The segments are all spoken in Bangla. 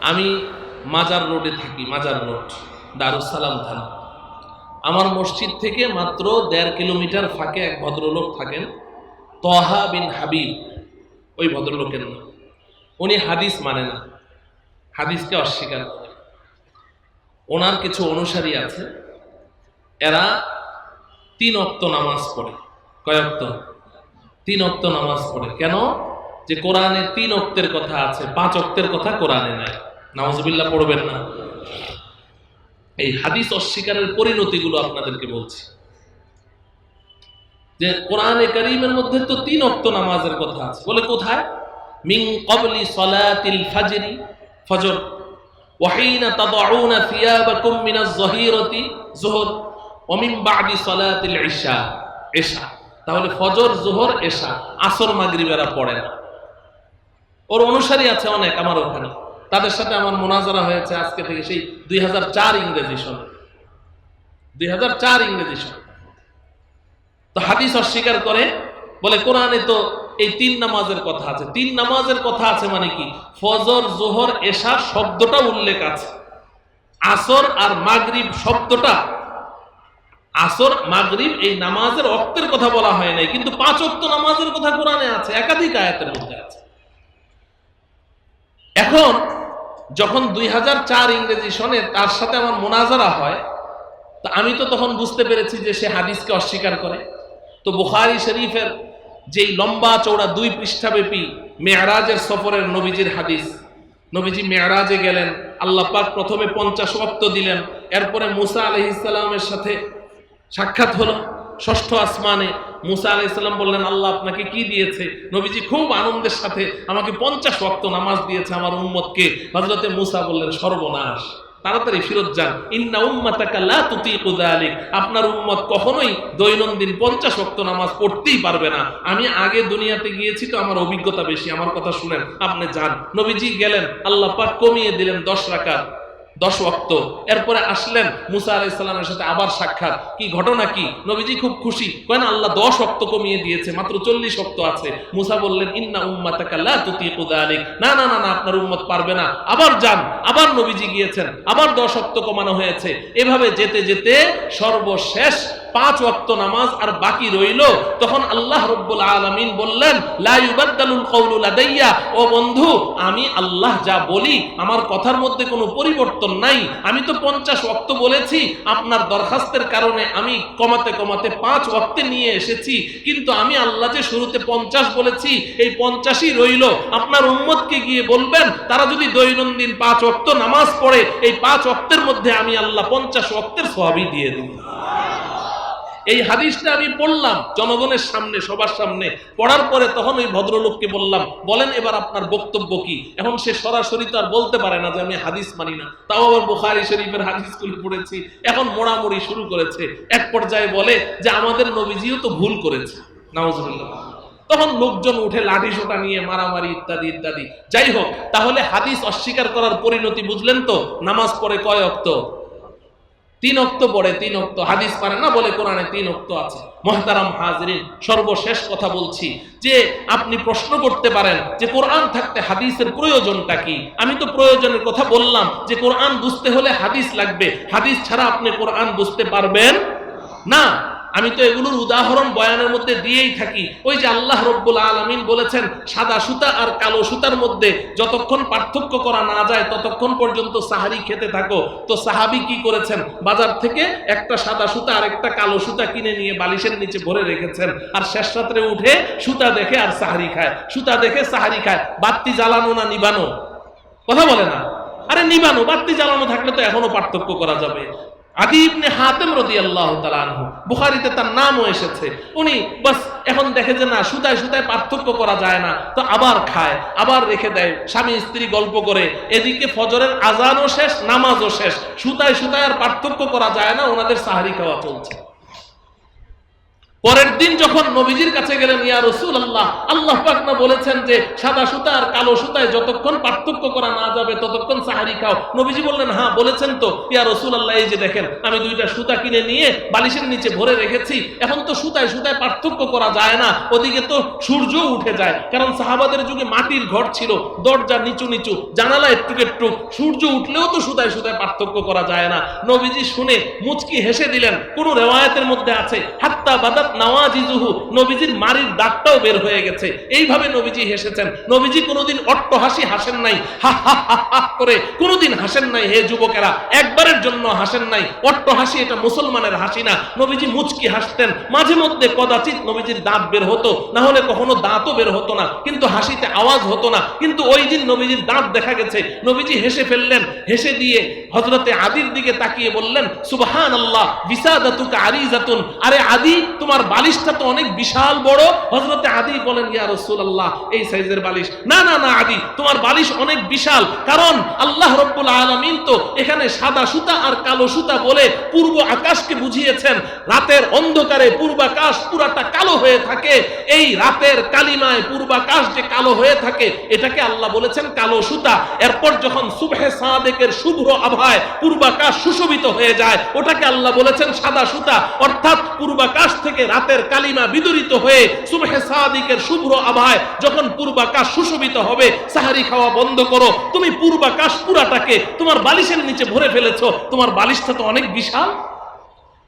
আমি মাজার রোডে থাকি, মাজার রোড, দারুসালাম থানা। আমার মসজিদ থেকে মাত্র দেড় কিলোমিটার ফাঁকে এক ভদ্রলোক থাকেন, তহা বিন হাবিব। ওই ভদ্রলোকের নাম। উনি হাদিস মানে না, হাদিসকে অস্বীকার করে। ওনার কিছু অনুসারী আছে, এরা তিন অক্ত নামাজ পড়ে। কয় অক্ত? তিন অক্ত নামাজ পড়ে। কেন? যে কোরআনে তিন অক্তের কথা আছে, পাঁচ অক্তের কথা কোরআনে নাই। নামাজবিল্লাহ পড়বেন না। এই হাদিস অস্বীকারের পরিণতিগুলো আপনাদেরকে বলছি। যে কোরআনে করিমের মধ্যে তো তিন অক্ত নামাজের কথা আছে। বলে কোথায়? মিন কবলি সলাতিল ফাজরি, ফজর। মিন বাদি সলাতিল ইশা ইশা তাহলে ফজর, জোহর, এশা। আসর মাগরিবেরা পড়ে না। ওর অনুসারী আছে অনেক আমার ওখানে। তাদের সাথে আমার মোনাজারা হয়েছে আজকে থেকে সেই দুই হাজার চার ইংরেজি সনে দুই ইংরেজি সনে তো হাদিস অস্বীকার করে, বলে কোরআনে তো এই তিন নামাজের কথা আছে। তিন নামাজের কথা আছে মানে কি? ফজর, জোহর এশা শব্দটা উল্লেখ আছে। আসর আর মাগরিব শব্দটা। আসর, মাগরিব এই নামাজের অক্তের কথা বলা হয় নাই, কিন্তু পাঁচ অক্ত নামাজের কথা কোরআনে আছে, একাধিক আয়াতের মধ্যে আছে। এখন যখন দুই হাজার চার ইংরেজি সনে তার সাথে আমার মোনাজারা হয়, তো আমি তো তখন বুঝতে পেরেছি যে সে হাদিসকে অস্বীকার করে। তো বুখারি শরীফের যেই লম্বা চৌড়া দুই পৃষ্ঠাব্যাপী মেয়ারাজের সফরের নবীজির হাদিস, নবীজি মেয়ারাজে গেলেন, আল্লাহ পাক প্রথমে পঞ্চাশ ওয়াক্ত দিলেন, এরপরে মুসা আলহিসাল্লামের সাথে সাক্ষাৎ হলো। ষষ্ঠ আসমানে মুসা আলাইসাল্লাম বললেন, আল্লাহ আপনাকে কি দিয়েছে? নবীজি খুব আনন্দের সাথে আমাকে পঞ্চাশ ওয়াক্ত নামাজ দিয়েছে আমার উম্মতকে। হজরতে মুসা বললেন, সর্বনাশ, তাড়াতাড়ি ফিরত যান। ইন্না আপনার উম্মত কখনোই দৈনন্দিন পঞ্চাশ ওয়াক্ত নামাজ পড়তেই পারবে না। আমি আগে দুনিয়াতে গিয়েছি তো আমার অভিজ্ঞতা বেশি। আমার কথা শুনেন, আপনি যান। নবীজি গেলেন, আল্লাহ পাক কমিয়ে দিলেন দশ রাকাত। দশ ওয়াক্ত। এরপরে আসলেন মুসা আলাহ ইসলামের সাথে আবার সাক্ষাৎ। কি ঘটনা কি? নবীজি খুব খুশি। কেন আল্লাহ দশ অক্ত কমিয়ে দিয়েছে, মাত্র চল্লিশ অক্ত আছে। মুসা বললেন, ইন্না উম্মা তাকাল্লা তুতিকু যালিক। না না না না, আপনার উম্মত পারবে না। আবার যান, আবার নবীজি গিয়েছেন, আবার দশ অক্ত কমানো হয়েছে। এভাবে যেতে যেতে সর্বশেষ পাঁচ ওয়াক্ত নামাজ আর বাকি রইল। তখন আল্লাহ রব্বুল আলামিন বললেন ও বন্ধু, আমি আল্লাহ যা বলি, আমার কথার মধ্যে কোনো পরিবর্তন নাই। আমি তো পঞ্চাশ ওয়াক্ত বলেছি, আপনার দরখাস্তের কারণে আমি কমাতে কমাতে পাঁচ ওয়াক্তে নিয়ে এসেছি। কিন্তু আমি আল্লাহ যে শুরুতে পঞ্চাশ বলেছি, এই পঞ্চাশই রইল। আপনার উম্মতকে গিয়ে বলবেন, তারা যদি দৈনন্দিন পাঁচ ওয়াক্ত নামাজ পড়ে, এই পাঁচ ওয়াক্তের মধ্যে আমি আল্লাহ পঞ্চাশ ওয়াক্তের সবই দিয়ে দিই এই হাদিসটা আমি পড়লাম, জনগণের সামনে, সবার সামনে। পড়ার পরে তখন ওই ভদ্রলোককে বললাম, বলেন এবার আপনার বক্তব্য কি? এখন সে সরাসরি তো আর বলতে পারে না যে আমি হাদিস মানি না। তাও আবার বুখারি শরীফের হাদিসগুলো পড়েছি। এখন মোড়ামুড়ি শুরু করেছে। এক পর্যায়ে বলে যে আমাদের নবীজিও তো ভুল করেছে। নাউজুবিল্লাহ। তখন লোকজন উঠে লাঠি সোটা নিয়ে মারামারি ইত্যাদি ইত্যাদি। যাই হোক, তাহলে হাদিস অস্বীকার করার পরিণতি বুঝলেন তো? নামাজ পড়ে কয় অক্ত? তিন অক্ত পড়ে, তিন অক্ত। হাদিস পারে না বলে কোরআনে তিন অক্ত আছে। মহতারাম হাজরিন, সর্বশেষ কথা বলছি যে আপনি প্রশ্ন করতে পারেন যে কোরআন থাকতে হাদিসের প্রয়োজনটা কি? আমি তো প্রয়োজনের কথা বললাম যে কোরআন বুঝতে হলে হাদিস লাগবে। হাদিস ছাড়া আপনি কোরআন বুঝতে পারবেন না। আমি তো এগুলোর উদাহরণ বয়ানের মধ্যে দিয়েই থাকি। ওই যে আল্লাহ রব্বুল আলমিন বলেছেন, সাদা সুতা আর কালো সুতার মধ্যে যতক্ষণ পার্থক্য করা না যায়, ততক্ষণ পর্যন্ত সাহারি খেতে থাকো। তো সাহাবি কি করেছেন? বাজার থেকে একটা সাদা সুতা আর একটা কালো সুতা কিনে নিয়ে বালিশের নিচে ভরে রেখেছেন। আর শেষ রাত্রে উঠে সুতা দেখে আর সাহারি খায়। সুতা দেখে সাহারি খায়। বাত্তি জ্বালানো না নিবানো? কথা বলে না। আরে নিবানো বাত্তি জ্বালানো থাকলে তো এখনও পার্থক্য করা যাবে। আদি হাতেম রদি আল্লাহ তালানহু বুখারিতে তার নামও এসেছে। উনি বাস এখন দেখে যে না, সুতায় সুতায় পার্থক্য করা যায় না, তো আবার খায়, আবার রেখে দেয়। স্বামী স্ত্রী গল্প করে, এদিকে ফজরের আজানও শেষ, নামাজও শেষ, সুতায় সুতায় আর পার্থক্য করা যায় না, ওনাদের সাহারি খাওয়া চলছে। পরের দিন যখন নবীজির কাছে গেলেন, ইয়া রসুল আল্লাহ আল্লাহ পাক না বলেছেন যে, সাদা সুতা আর কালো সুতায় যতক্ষণ পার্থক্য করা না যাবে, ততক্ষণ সাহারি খাও। নবীজি বললেন হ্যাঁ বলেছেন তো। ইয়া রসুল আল্লাহ এই যে দেখেন, আমি দুইটা সুতা কিনে নিয়ে বালিশের নিচে ভরে রেখেছি। এখন তো সুতায় সুতায় পার্থক্য করা যায় না, ওদিকে তো সূর্য উঠে যায়। কারণ সাহাবাদের যুগে মাটির ঘর ছিল, দরজা নিচু নিচু জানালা একটু একটু সূর্য উঠলেও তো সুতায় সুতায় পার্থক্য করা যায় না। নবীজি শুনে মুচকি হেসে দিলেন, কোন রেওয়ায়তের মধ্যে আছে, হাত্তা বাদাত নাওয়াজিজুহু, নবীজির মারির দাগটাও বের হয়ে গেছে। এইভাবে নবীজি হেসেছেন। নবীজি কোনোদিন অট্ট হাসি হাসেন নাই। হা হা করে কোনোদিন হাসেন নাই, হে যুবকেরা। একবারের জন্য হাসেন নাই। অট্ট হাসি এটা মুসলমানের হাসি না। নবীজি মুচকি হাসতেন। মাঝে মধ্যে কদাচিৎ নবীজির দাঁত বের হতো। না হলে কখনো দাঁতও বের হতো না। কিন্তু হাসিতে আওয়াজ হতো না। কিন্তু ওই দিন নবীজির দাঁত দেখা গেছে। নবীজি হেসে ফেললেন। হেসে দিয়ে হজরতে আদির দিকে তাকিয়ে বললেন সুবহান আল্লাহ বিসাদাতুকা আরিজাতুন। আরে আদি, তোমার বালিশটা তো অনেক বিশাল বড়। হজরতে আদি বলেন, ইয়া রাসূলুল্লাহ, এই সাইজের বালিশ। না না না, আদি, তোমার বালিশ অনেক বিশাল। কারণ আল্লাহ রব্বুল আলামিন তো এখানে সাদা সুতা আর কালো সুতা বলে পূর্ব আকাশকে বুঝিয়েছেন। রাতের অন্ধকারে পূর্বাকাশ পুরাটা কালো হয়ে থাকে। এই রাতের কালিমায় পূর্বাকাশ যে কালো হয়ে থাকে, এটাকে আল্লাহ বলেছেন কালো সুতা। এরপর যখন সুবহে সাদেকের শুভ্র আভায় পূর্বাকাশ সুশোভিত হয়ে যায়, ওটাকে আল্লাহ বলেছেন সাদা সুতা। অর্থাৎ পূর্বাকাশ থেকে রাতের কালিমা বিদরিত হয়ে সুবহে সাদিকের শুভ্র আভায় যখন পূর্বাকাশ সুশোভিত হবে, সাহারি খাওয়া বন্ধ করো। তুমি পূর্বাকাশ পুরাটাকে তোমার বালিশের নিচে ভরে ফেলেছ। তোমার বালিশটা তো অনেক বিশাল।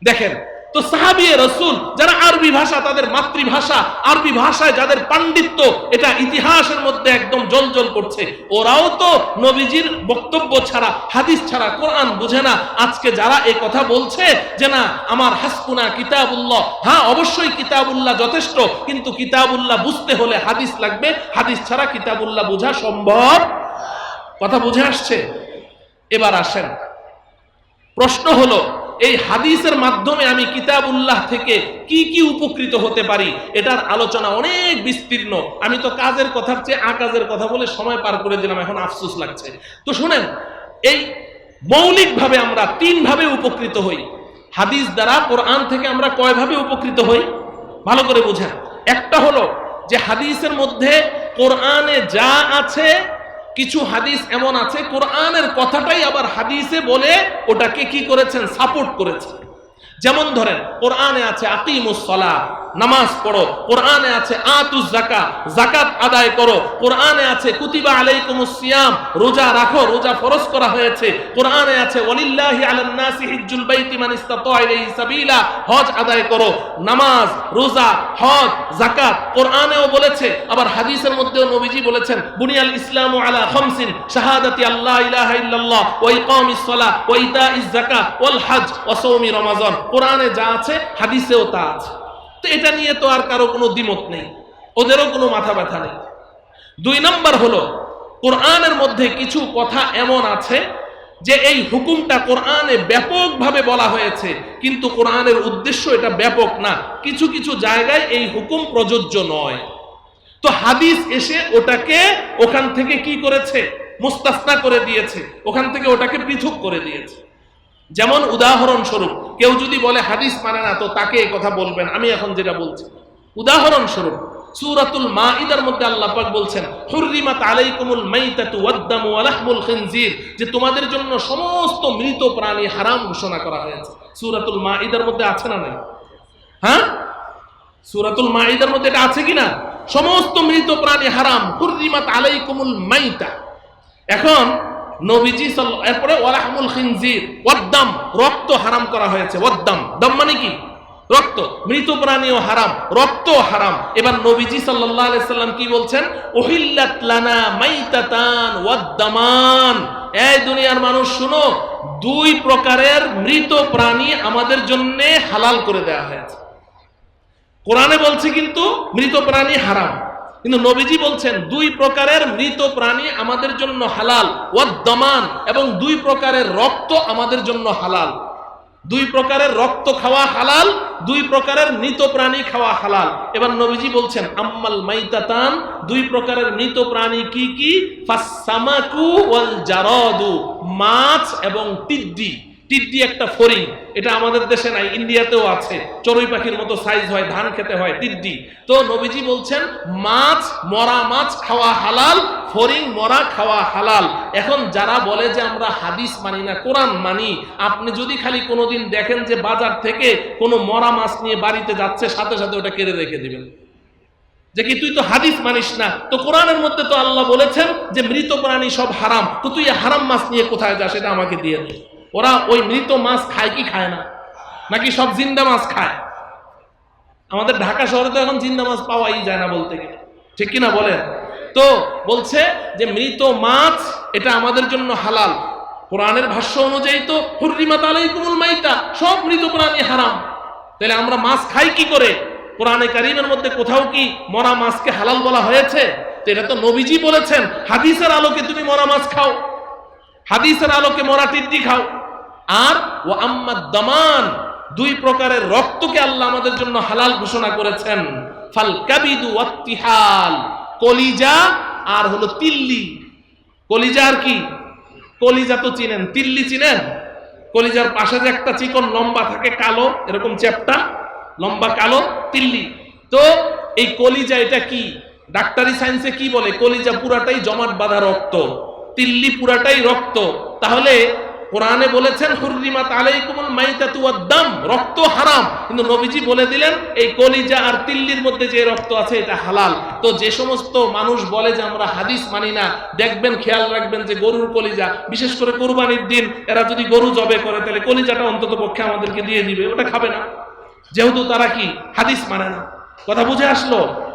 দেখেন তো সাহাবিয়ে রসুল, যারা আরবি ভাষা, তাদের মাতৃভাষা, আরবি ভাষায় যাদের পাণ্ডিত্য, এটা ইতিহাসের মধ্যে একদম জলজল করছে। ওরাও তো নবীজির বক্তব্য ছাড়া, হাদিস ছাড়া, কোরআন বুঝে না। আজকে যারা এই কথা বলছে যে না, আমার হাসপুনা কিতাবুল্লাহ হ্যাঁ অবশ্যই কিতাবুল্লাহ যথেষ্ট, কিন্তু কিতাবুল্লাহ বুঝতে হলে হাদিস লাগবে। হাদিস ছাড়া কিতাবুল্লাহ বোঝা সম্ভব কথা বুঝে আসছে? এবার আসেন। প্রশ্ন হলো এই হাদিসের মাধ্যমে আমি কিতাবুল্লাহ থেকে কি কি উপকৃত হতে পারি, এটার আলোচনা অনেক বিস্তীর্ণ। আমি তো কাজের কথার চেয়ে আকাজের কথা বলে সময় পার করে দিলাম, এখন আফসোস লাগছে। তো শোনেন, এই মৌলিকভাবে আমরা তিনভাবে উপকৃত হই। হাদিস দ্বারা কোরআন থেকে আমরা কয়ভাবে উপকৃত হই? ভালো করে বুঝেন। একটা হলো যে হাদিসের মধ্যে কোরআনে যা আছে কিছু হাদিস এমন আছে, কোরআনের কথাটাই আবার হাদিসে বলে ওটাকে কি করেছেন? সাপোর্ট করেছেন। যেমন ধরেন, কোরআনে আছে আকিমুসলা নামাজ পড়ো। কোরআনে আছে আতুস জাকা জাকাত আদায় করো। কোরআনে আছে কুতিবা আলাইকুমুস সিয়াম। রোজা রাখো, রোজা ফরজ করা হয়েছে। কোরআনে আছে ওয়ালিল্লাহি আলান নাসি হিজ্জুল বাইতি মান ইসতাতা ইলাইহি সাবিলা। হজ আদায় করো। নামাজ, রোজা, হজ জাকাত কোরআনেও বলেছে, আবার হাদিসের মধ্যেও নবীজি বলেছেন, বুনিয়াল ইসলামু আলা খামসিন, শাহাদাতি আল্লাহ ইলাহা ইল্লাল্লাহ, ওয়া ইকামিস সালাহ ওয়া ইতাইজ যাকাত, ওয়াল হজ, ওয়া সাওমি রমাজান। কোরআনে যা আছে, হাদিসেও তা আছে। তো এটা নিয়ে তো আর কারও কোনো দ্বিমত নেই। ওদেরও কোনো মাথা ব্যথা নেই। দুই নম্বর হলো, কোরআনের মধ্যে কিছু কথা এমন আছে যে এই হুকুমটা কোরআনে ব্যাপকভাবে বলা হয়েছে, কিন্তু কোরআনের উদ্দেশ্য এটা ব্যাপক না। কিছু কিছু জায়গায় এই হুকুম প্রযোজ্য নয়। তো হাদিস এসে ওটাকে ওখান থেকে কি করেছে? মুস্তাসনা করে দিয়েছে। ওখান থেকে ওটাকে পৃথক করে দিয়েছে। যেমন উদাহরণস্বরূপ কেউ যদি বলে হাদিস মানে না, তো তাকে এই কথা বলবেন। আমি এখন যেটা বলছি, উদাহরণস্বরূপ সূরাতুল মাইদার মধ্যে আল্লাহ পাক বলছেন, হুররিমাত আলাইকুমুল মাইতাতু ওয়াদ-দামু ওয়া লাহমুল খিনজির যে তোমাদের জন্য সমস্ত মৃত প্রাণী হারাম ঘোষণা করা হয়েছে। সূরাতুল মাইদার মধ্যে আছে না নাই? হ্যাঁ? সূরাতুল মাইদার মধ্যে এটা আছে কিনা? সমস্ত মৃত প্রাণী হারাম। হুররিমাত আলাইকুমুল মাইতা। এখন নবীজি এরপরে ওয়ালাহমুল খিনজির, ওয়াদ্দাম, রক্ত হারাম করা হয়েছে, ওয়াদ্দাম। দম মানে কি? রক্ত। মৃত প্রাণীও হারাম রক্ত হারাম। এবার নবীজি আলাইহি সাল্লাম কি বলছেন? ওহিল্লাত লানা মাইতাতান ওয়াদ্দামান। এই দুনিয়ার মানুষ, শুনো, দুই প্রকারের মৃত প্রাণী আমাদের জন্য হালাল করে দেওয়া হয়েছে। কোরআনে বলছে কিন্তু মৃত প্রাণী হারাম। কিন্তু নবীজি বলছেন, দুই প্রকারের মৃত প্রাণী আমাদের জন্য হালাল, ওয়াদ্দামান, এবং দুই প্রকারের রক্ত আমাদের জন্য হালাল। দুই প্রকারের রক্ত খাওয়া হালাল, দুই প্রকারের মৃত প্রাণী খাওয়া হালাল। এবার নবীজি বলছেন, আম্মাল মাইতাতান, দুই প্রকারের মৃত প্রাণী কি কি? ফাসামাকু ওয়াল জারাদু মাছ এবং টিড্ডি টিড্ডি একটা ফড়িং, এটা আমাদের দেশে নাই, ইন্ডিয়াতেও আছে। চড়ুই পাখির মতো সাইজ হয়, ধান খেতে হয় টিড্ডি তো নবীজি বলছেন, মাছ, মরা মাছ খাওয়া হালাল ফরিং মরা খাওয়া হালাল। এখন যারা বলে যে আমরা হাদিস মানি না, কোরআন মানি, আপনি যদি খালি কোনোদিন দেখেন যে বাজার থেকে কোনো মরা মাছ নিয়ে বাড়িতে যাচ্ছে, সাথে সাথে ওটা কেড়ে রেখে দেবেন। যে কি তুই তো হাদিস মানিস না? তো কোরআনের মধ্যে তো আল্লাহ বলেছেন যে মৃত প্রাণী সব হারাম। তো তুই হারাম মাছ নিয়ে কোথায় যাস এটা আমাকে দিয়ে দে। ওরা ওই মৃত মাছ খায়, কি খায় না? নাকি সব জিন্দা মাছ খায়? আমাদের ঢাকা শহরে তো এখন জিন্দা মাছ পাওয়াই যায় না বলতে গেলে। ঠিক কিনা বলেন? তো বলছে যে মৃত মাছ, এটা আমাদের জন্য হালাল। কোরআনের ভাষ্য অনুযায়ী তো হুররিমাত আলাইকুমুল মাইতা, সব মৃত প্রাণী হারাম। তাহলে আমরা মাছ খাই কি করে? কোরআনে কারিমের মধ্যে কোথাও কি মরা মাছকে হালাল বলা হয়েছে? এটা তো নবীজি বলেছেন, হাদিসের আলোকে তুমি মরা মাছ খাও। হাদিসের আলোকে মরা টিড্ডি খাও। আর ও আম্মাদ দামান, দুই প্রকারের রক্তকে আল্লাহ আমাদের জন্য হালাল ঘোষণা করেছেন। ফাল কাবিদু ওয়াত্তিহাল কলিজা আর হলো তিল্লি। কলিজা আর কি? কলিজা তো চিনেন। তিল্লি চিনেন? কলিজার পাশে যে একটা চিকন লম্বা থাকে কালো, এরকম চ্যাপটা, লম্বা কালো, তিল্লি। তো এই কলিজা এটা কি? ডাক্তারি সায়েন্সে কি বলে? কলিজা পুরাটাই জমাট বাঁধা রক্ত, তিল্লি পুরাটাই রক্ত। তাহলে কোরআনে বলেছেন, হুররিমাত আলাইকুমুল মাইতাতু ওয়াদ-দাম রক্ত হারাম। কিন্তু নবীজি বলে দিলেন, এই কলিজা আর তিল্লির মধ্যে যে রক্ত আছে, এটা হালাল। তো যে সমস্ত মানুষ বলে যে আমরা হাদিস মানি না, দেখবেন, খেয়াল রাখবেন যে গরুর কলিজা, বিশেষ করে কোরবানির দিন, এরা যদি গরু জবে করে, তাহলে কলিজাটা অন্তত পক্ষে আমাদেরকে দিয়ে দিবে, ওটা খাবে না। যেহেতু তারা কি? হাদিস মানে না। কথা বুঝে আসলো?